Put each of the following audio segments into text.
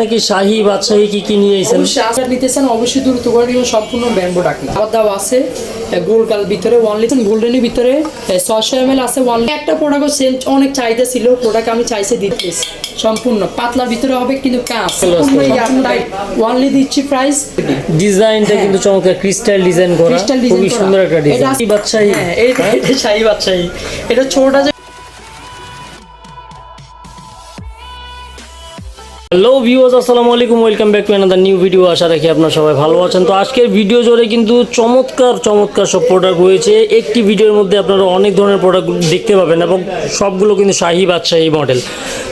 নাকি শাহি বাদশাহী কি কি নিয়ে এসেছেন অবশ্যই নিতেছেন অবশ্যই দ্রুত করে নিবেন সম্পূর্ণ ব্যাম্বো ডাকি খাবার দাওয়া আছে কাল ভিতরে ওয়ান লিটার গোল্ডেনের ভিতরে ছয়শো এম এল আছে ওয়ান একটা প্রোডাক্ট সেল অনেক চাহিদা ছিল প্রোডাক্ট আমি চাইছে দিতে। সম্পূর্ণ। পাতলার ভিতরে হবে কিন্তু কাঁচ ওয়ানলি দিচ্ছি প্রাইস ডিজাইনটা হ্যাঁ। কিন্তু চমৎকার ক্রিস্টাল ডিজাইন করা। খুবই সুন্দর একটা ডিজাইন বাদশাহী। হ্যাঁ এটা এটা শাহী বাদশাহী। এটা ছোটটা হ্যালো ভিউয়ার্স, আসসালামু আলাইকুম, welcome back to another new video আশা রাখি আপনারা সবাই ভালো আছেন। তো আজকের ভিডিও জুড়ে কিন্তু চমৎকার চমৎকার সব প্রোডাক্ট রয়েছে। একটি ভিডিওর মধ্যে আপনারা অনেক ধরনের প্রোডাক্ট দেখতে পাবেন এবং সবগুলো কিন্তু শাহি বাদশাহী মডেল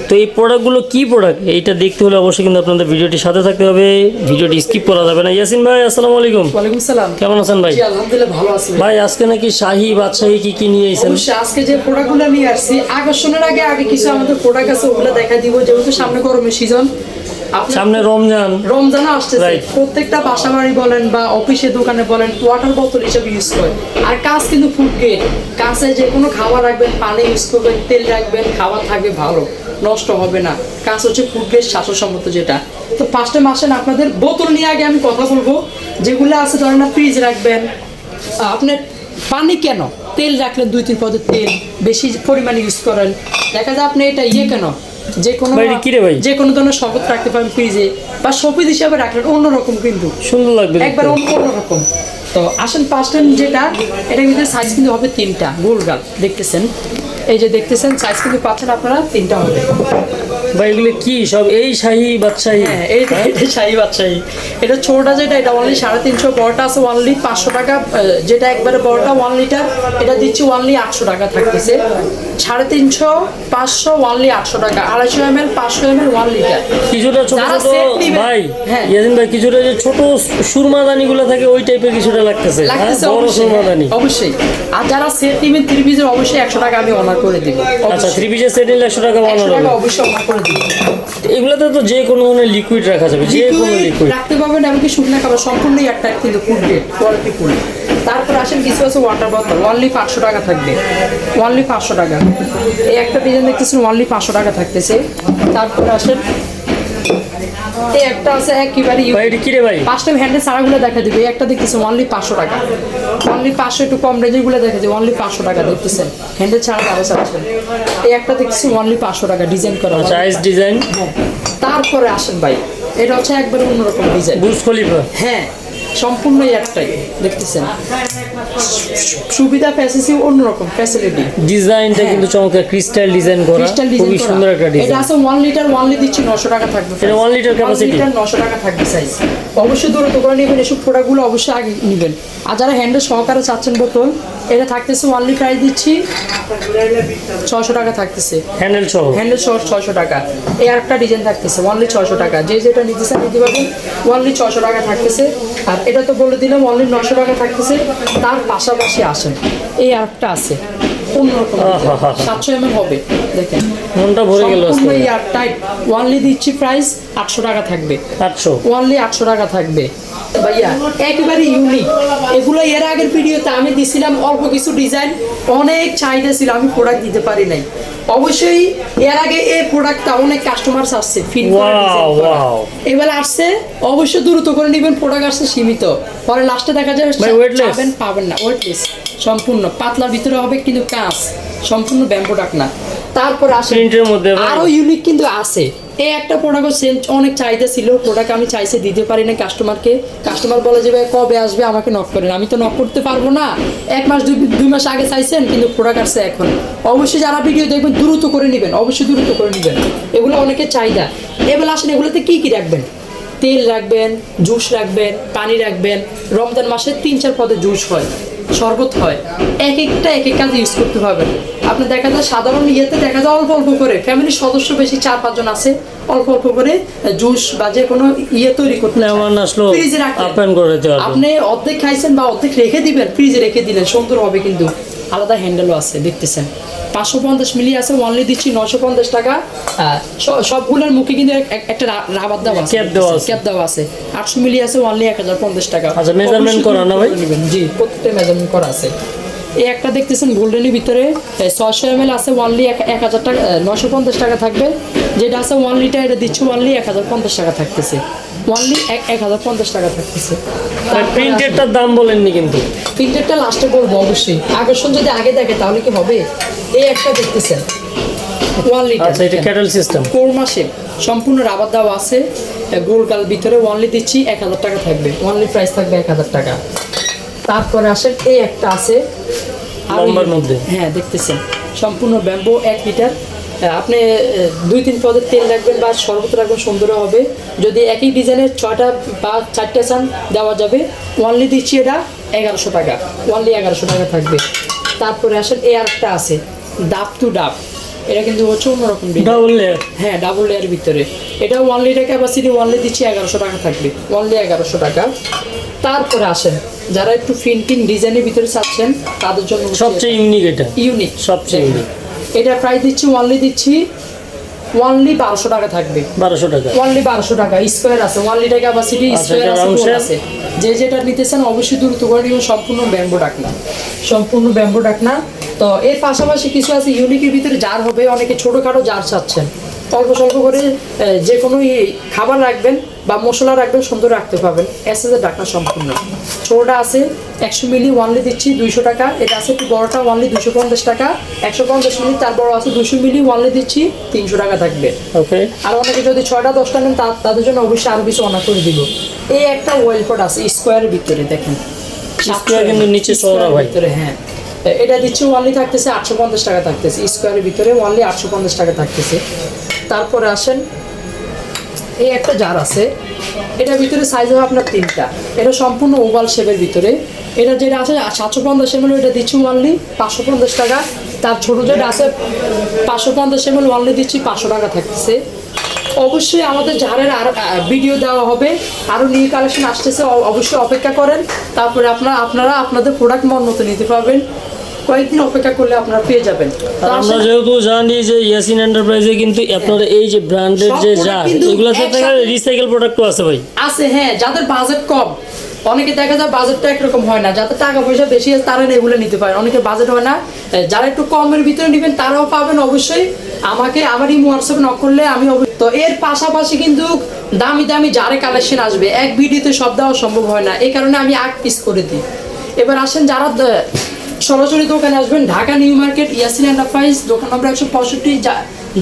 তো এই প্রোডাক্টগুলো কি প্রোডাক্ট এইটা দেখতে হলে অবশ্যই কিন্তু আপনাদের ভিডিওটির সাথে থাকতে হবে। ভিডিওটি স্কিপ করা যাবে না। ইয়াসিন ভাই আসসালামু আলাইকুম। ওয়ালাইকুম সালাম। কেমন আছেন ভাই? জি আলহামদুলিল্লাহ ভালো আছি। ভাই আজকে নাকি শাহি বাদশাহী কি কি নিয়ে এসেছেন আজকে যে প্রোডাক্টগুলো নিয়ে আসছি আকর্ষণের আগে আগে কিছু আমাদের প্রোডাক্ট আছে ওগুলো দেখা দিব। যেহেতু সামনে গরমের সিজন সামনে রমজান। রমজানও আসতেছে. প্রত্যেকটা বাসা বাড়ি বলেন বা অফিসে দোকানে বলেন ওয়াটার বোতল হিসেবে ইউজ করে আর কাজ কিন্তু ফুড গ্রেড কাছে যে কোনো খাবার রাখবেন পানি ইউজ করবেন তেল রাখবেন খাবার থাকবে ভালো। নষ্ট হবে না। কাজ হচ্ছে ফুড গ্রেড স্বাস্থ্যসম্মত যেটা। তো ফার্স্টে মাসেন আপনাদের বোতল নিয়ে আগে আমি কথা বলব। যেগুলো আছে ধরেন না ফ্রিজ রাখবেন। আপনার পানি কেন? তেল রাখলেন দুই তিন পদের তেল বেশি পরিমাণে ইউজ করেন। দেখা যায় আপনি এটা ইয়ে কেন? যে কোনো? যে কোনো ধরনের শপথ রাখতে পারেন ফ্রিজে বা শপিজ হিসাবে রাখলেন অন্যরকম কিন্তু। সুন্দর লাগবে একবার অন্যরকম। তো আসেন পাঁচটা যেটা এটা ভিতরে সাইজ কিন্তু হবে তিনটা। গোল গাল দেখতেছেন? এই যে দেখতেছেন সাইজ কিন্তু পাচ্ছেন আপনারা তিনটা হবে ভাই এগুলো কি? সব এই শাহি বাদশাহী? হ্যাঁ এই শাহি বাদশাহী। এটা ছোটটা যেটা এটা অনলি সাড়ে তিনশো বড়টা আছে অনলি পাঁচশো টাকা যেটা একবারে বড়টা ওয়ান লিটার এটা দিচ্ছি অনলি আটশো টাকা থাকতেছে। সাড়ে তিনশো পাঁচশো অনলি আটশো টাকা। আড়াইশো এম এল পাঁচশো এম এল ওয়ান লিটার কিছুটা ছোট ছোট ভাই হ্যাঁ। ভাই কিছুটা যে ছোট সুরমাদানি গুলো থাকে ওই টাইপের কিছুটা লাগতেছে হ্যাঁ? লাগতেছে বড় সুরমাদানি অবশ্যই। আর যারা সেট নিবেন থ্রি অবশ্যই একশো টাকা আমি অনার করে দিব। আচ্ছা থ্রি সেট নিলে একশো টাকা হবে। অবশ্যই অনার করে এগুলোতে তো যে কোনো ধরনের লিকুইড রাখা যাবে যে কোনো লিকুইড রাখতে পারবেন এমনকি শুকনা খাবার সম্পূর্ণই একটা কিন্তু ফুড গ্রেড কোয়ালিটি ফুড তারপর আসেন কিছু আছে ওয়াটার বোতল অনলি পাঁচশো টাকা থাকবে। অনলি পাঁচশো টাকা। এই একটা ডিজাইন দেখতেছেন অনলি পাঁচশো টাকা থাকতেছে। তারপর আসেন এই একটা আছে একেবারে ভাই এটা কি রে ভাই? পাঁচটা হ্যান্ডেল সারাগুলো দেখা দিবে। একটা দেখতেছেন অনলি পাঁচশো টাকা। অনলি পাঁচশো একটু কম রেঞ্জেরগুলো দেখা যাবে অনলি পাঁচশো টাকা দেখতেছেন। হ্যান্ডেল ছাড়া আরও চাচ্ছেন এই একটা দেখতেছি অনলি পাঁচশো টাকা ডিজাইন করা আচ্ছা আইস ডিজাইন হ্যাঁ। তারপরে আসেন ভাই। এটা হচ্ছে একবারে অন্যরকম ডিজাইন বুঝ খলিফা। হ্যাঁ। সম্পূর্ণ একটাই দেখতেছেন। সুবিধা ফ্যাসিলিটি অন্যরকম ফ্যাসিলিটি ডিজাইনটা হ্যাঁ। কিন্তু চমৎকার ক্রিস্টাল ডিজাইন করা ক্রিস্টাল ডিজাইন সুন্দর একটা ডিজাইন এটা আছে ওয়ান লিটার ওয়ানলি দিচ্ছি নশো টাকা থাকবে এটা one liter capacity? লিটার নশো টাকা থাকবে সাইজ অবশ্যই দূরে তো করে নেবেন এসব প্রোডাক্টগুলো অবশ্যই আগে নেবেন। আর যারা হ্যান্ডেল সহকারে চাচ্ছেন বোতল এটা থাকতেছে ওয়ানলি প্রাইস দিচ্ছি ছশো টাকা থাকতেছে। হ্যান্ডেল সহ। হ্যান্ডেল সহ ছয়শো টাকা। এই আরেকটা ডিজাইন থাকতেছে ওনলি ছয়শো টাকা। যে যেটা নিতে চান নিতে পারবেন ওনলি ছয়শো টাকা থাকতেছে। আর এটা তো বলে দিলাম অনলি নশো টাকা থাকতেছে তার পাশাপাশি আসেন। এই আর্টটা আছে অন্যরকম আহা। সাতশো এম হবে দেখেন। মনটা ভরে গেল সম্পূর্ণ এয়ার ওয়ানলি দিচ্ছি প্রাইস আটশো টাকা থাকবে। আটশো। ওয়ানলি আটশো টাকা থাকবে। ভাইয়া একেবারে ইউনিক এগুলো এর আগের ভিডিওতে আমি দিছিলাম অল্প কিছু ডিজাইন অনেক চাহিদা ছিল আমি প্রোডাক্ট দিতে পারি নাই। অবশ্যই এর আগে এই প্রোডাক্টটা অনেক কাস্টমার আসছে. এবার আসছে অবশ্যই দ্রুত করে নেবেন প্রোডাক্ট আসছে সীমিত। পরে লাস্টে দেখা যাবে? পাবেন পাবেন না ওয়েটলেস সম্পূর্ণ। পাতলার ভিতরে হবে কিন্তু কাঁচ সম্পূর্ণ ব্যাম্বো প্রোডাক্ট না তারপর আসে আরও ইউনিক কিন্তু আছে। এই একটা প্রোডাক্ট সেল অনেক চাহিদা ছিল। প্রোডাক্ট আমি চাইছে দিতে পারি না কাস্টমারকে কাস্টমার বলে যে, ভাই, কবে আসবে? আমাকে নক করেন। আমি তো নক করতে পারব না। এক মাস, দুই দুই মাস আগে চাইছেন, কিন্তু প্রোডাক্ট আসছে এখন। অবশ্যই যারা ভিডিও দেখবেন দ্রুত করে নেবেন। অবশ্যই দ্রুত করে নেবেন। এগুলো অনেকের চাহিদা। এবার আসেন, এগুলোতে কি কি রাখবেন? তেল রাখবেন, জুস রাখবেন, পানি রাখবেন। রমজান মাসে তিন, চার পদে জুস হয়, শরবত হয়। এক একটা, এক এক কাজে ইউজ করতে পারবেন আপনি দেখা যায় সাধারণ ইয়েতে দেখা যায় অল্প অল্প করে। ফ্যামিলির সদস্য বেশি চার পাঁচজন আছে অল্প অল্প করে জুস বা যে কোনো ইয়ে তৈরি করতে ফ্রিজে পারবেন। আপনি অর্ধেক খাইছেন বা অর্ধেক রেখে দিবেন ফ্রিজে রেখে দিলেন সুন্দর হবে কিন্তু আলাদা হ্যান্ডেলও আছে দেখতেছেন। পাঁচশো পঞ্চাশ মিলি আছে ওয়ানলি দিচ্ছি নশো পঞ্চাশ টাকা। সবগুলোর মুখে কিন্তু এক- এক- একটা রাবার দেওয়া আছে Cap দেওয়া আছে। ক্যাপ দেওয়া আছে। আটশো মিলি আছে ওয়ানলি এক হাজার পঞ্চাশ টাকা। আচ্ছা, অবশ্যই করা না ভাই? জি প্রত্যেকটা মেজারমেন্ট করা আছে। এই একটা দেখতেছেন গোল্ডেনের ভিতরে ছয়শো এম এল আছে ওয়ানলি এক হাজার টাকা নশো পঞ্চাশ টাকা থাকবে। যেটা আছে ওয়ান লিটার এটা দিচ্ছে ওয়ানলি এক হাজার পঞ্চাশ টাকা থাকতেছে। ওয়ানলি এক এক হাজার পঞ্চাশ টাকা থাকতেছে। প্রিন্টেডটার দাম বলেননি কিন্তু। প্রিন্টেডটা লাস্টে বলব অবশ্যই। আকর্ষণ যদি আগে দেখে তাহলে কি হবে? এই একটা দেখতেছেন। ওয়ান আচ্ছা এটা লিটার ক্যাটেল সিস্টেম কোর মাসে? সম্পূর্ণ রাবার দেওয়া আছে। গোল ভিতরে ওয়ানলি দিচ্ছি এক হাজার টাকা থাকবে। ওয়ানলি প্রাইস থাকবে এক হাজার টাকা। তারপরে আসেন এই একটা আছে। লম্বার মধ্যে। হ্যাঁ দেখতেছেন। সম্পূর্ণ ব্যাম্বো এক লিটার। আপনি দুই তিন পদের তেল রাখবেন বা শরবত রাখবেন সুন্দর হবে। যদি একই ডিজাইনের ছটা বা চারটে চান দেওয়া যাবে। ওয়ানলি দিচ্ছি এটা এগারোশো টাকা। ওয়ানলি এগারোশো টাকা থাকবে। তারপরে আসেন এই আরেকটা আছে। ডাব টু ডাব। এটা কিন্তু হচ্ছে অন্যরকম ডাবল লেয়ার হ্যাঁ ডাবল লেয়ার ভিতরে। এটা ওয়ান লিটার ক্যাপাসিটি ওয়ানলি দিচ্ছি এগারোশো টাকা থাকবে। ওয়ানলি এগারোশো টাকা। তারপরে আসেন। যারা একটু ফিনটিন ডিজাইনের ভিতরে চাচ্ছেন তাদের জন্য সবচেয়ে ইউনিক এটা। ইউনিক সবচেয়ে ইউনিক এটা প্রাইস দিচ্ছি ওয়ানলি দিচ্ছি ওয়ানলি বারোশো টাকা থাকবে। বারোশো টাকা। ওয়ানলি বারোশো টাকা স্কোয়ার আছে ওয়ান লিটার ক্যাপাসিটি আচ্ছা, স্কোয়ার আছে যে যেটা নিতেছেন অবশ্যই দ্রুত করে নিবেন সম্পূর্ণ ব্যাম্বো ডাকনা। সম্পূর্ণ ব্যাম্বো ডাকনা। তো এর পাশাপাশি কিছু আছে ইউনিকের ভিতরে জার হবে অনেকে ছোটোখাটো জার চাচ্ছেন। অল্প স্বল্প করে যে কোনো খাবার রাখবেন বা মশলা রাখবেন সুন্দর রাখতে পারবেন। এসএসের ডাকনা সম্পূর্ণ। ছোটোটা আছে একশো মিলি ওয়ানলি দিচ্ছি দুইশো টাকা। এটা আছে একটু বড়টা ওয়ানলি দুশো পঞ্চাশ টাকা। একশো পঞ্চাশ মিলি তার বড় আছে দুশো মিলি ওয়ানলি দিচ্ছি তিনশো টাকা থাকবে। ওকে আর অনেকে যদি ছয়টা দশটা নেন তাদের জন্য অবশ্যই আরও কিছু অনার করে দিব। এই একটা ওয়েল পট আছে স্কোয়ারের ভিতরে দেখেন। কিন্তু নিচে চওড়া Square-এর ভাই। ভিতরে হ্যাঁ। এটা দিচ্ছে ওয়ানলি থাকতেছে আটশো পঞ্চাশ টাকা থাকতেছে। স্কোয়ারের ভিতরে ওয়ানলি আটশো পঞ্চাশ টাকা থাকতেছে। তারপরে আসেন এই একটা জার আছে। এটার ভিতরে সাইজ হবে আপনার তিনটা। এটা সম্পূর্ণ ওভাল শেপের ভিতরে। এটা যেটা আছে, সাতশো পঞ্চাশ এমএল এটা দিচ্ছি ওয়ানলি পাঁচশো পঞ্চাশ টাকা। তার ছোটো যেটা আছে, পাঁচশো পঞ্চাশ এমএল ওয়ানলি দিচ্ছি পাঁচশো টাকা থাকতেছে। অবশ্যই আমাদের জারের আর ভিডিও দেওয়া হবে। আরও নিউ কালেকশন আসতেছে অবশ্যই অপেক্ষা করেন। তারপরে আপনারা আপনারা আপনাদের প্রোডাক্ট মন মতো নিতে পারবেন। কয়েকদিন অপেক্ষা করলে আপনারা পেয়ে যাবেন। আমরা যেহেতু জানি যে ইয়াসিন এন্টারপ্রাইজে কিন্তু আপনার এই যে ব্র্যান্ডের সব যে কিন্তু রিসাইকেল প্রোডাক্টও আছে ভাই। আছে হ্যাঁ যাদের বাজেট কম। অনেকে দেখা যায় বাজেটটা একরকম হয় না। যাদের টাকা পয়সা বেশি আছে তারা না এগুলো নিতে পারে। অনেকে বাজেট হয় না। যারা একটু কমের ভিতরে নেবেন তারাও পাবেন অবশ্যই। আমাকে আমার এই হোয়াটসঅ্যাপে নক করলে আমি তো এর পাশাপাশি কিন্তু দামি দামি যারে কালেকশন আসবে এক ভিডিওতে সব দেওয়া সম্ভব হয় না। এই কারণে আমি আগ পিস করে দিই। এবার আসেন যারা সরাসরি দোকানে আসবেন, Dhaka new market, Yasin enterprise, দোকান নম্বর একশো পঁয়ষট্টি।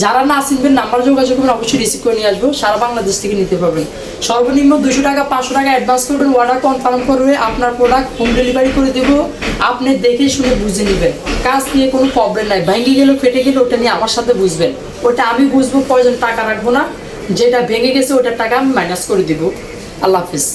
যারা না আসবেন নাম্বার যোগাযোগ করবেন, অবশ্যই রিসিভ করে নিয়ে আসব। সারা বাংলাদেশ থেকে নিতে পারবেন। সর্বনিম্ন দুশো টাকা, পাঁচশো টাকা অ্যাডভান্স করবেন। অর্ডার কনফার্ম করবে আপনার প্রোডাক্ট হোম ডেলিভারি করে দেবো। আপনি দেখে শুনে বুঝে নেবেন। কাজ নিয়ে কোনো প্রবলেম নাই। ভেঙে গেলে, ফেটে গেলে, ওটা নিয়ে আমার সাথে বুঝবেন। ওটা আমি বুঝব প্রয়োজন টাকা রাখব না। যেটা ভেঙে গেছে, ওটার টাকা আমি মাইনাস করে দেবো। আল্লাহ হাফিজ।